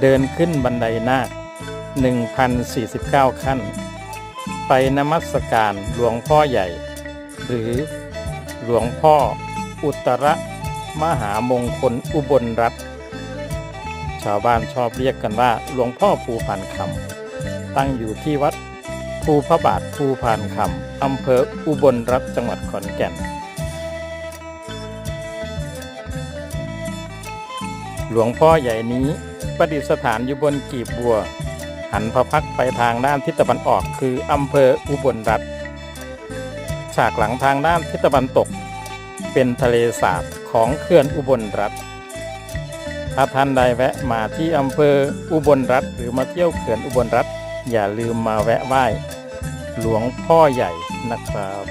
เดินขึ้นบันไดนาค1,049 ขั้น ไปนมัสการหลวงพ่อใหญ่ หรือหลวงพ่ออุตรมหามงคลอุบลรัตชาวบ้านชอบเรียกกันว่าหลวงพ่อภูพานคำตั้งอยู่ที่วัดภูพระบาทภูพานคำอำเภออุบลรัตจังหวัดขอนแก่น หลวงพ่อใหญ่นี้ประดิษฐานอยู่บนกีบบัว หันพระพักไปทางด้านทิศตะวันออกคืออำเภออุบลรัฐฉากหลังทางด้านทิศตะวันตก เป็นทะเลสาบของเขื่อนอุบลรัฐถ้าท่านใดแวะมาที่อำเภออุบลรัฐหรือมาเที่ยวเขื่อนอุบลรัฐอย่าลืมมาแวะไหว้หลวงพ่อใหญ่นะครับ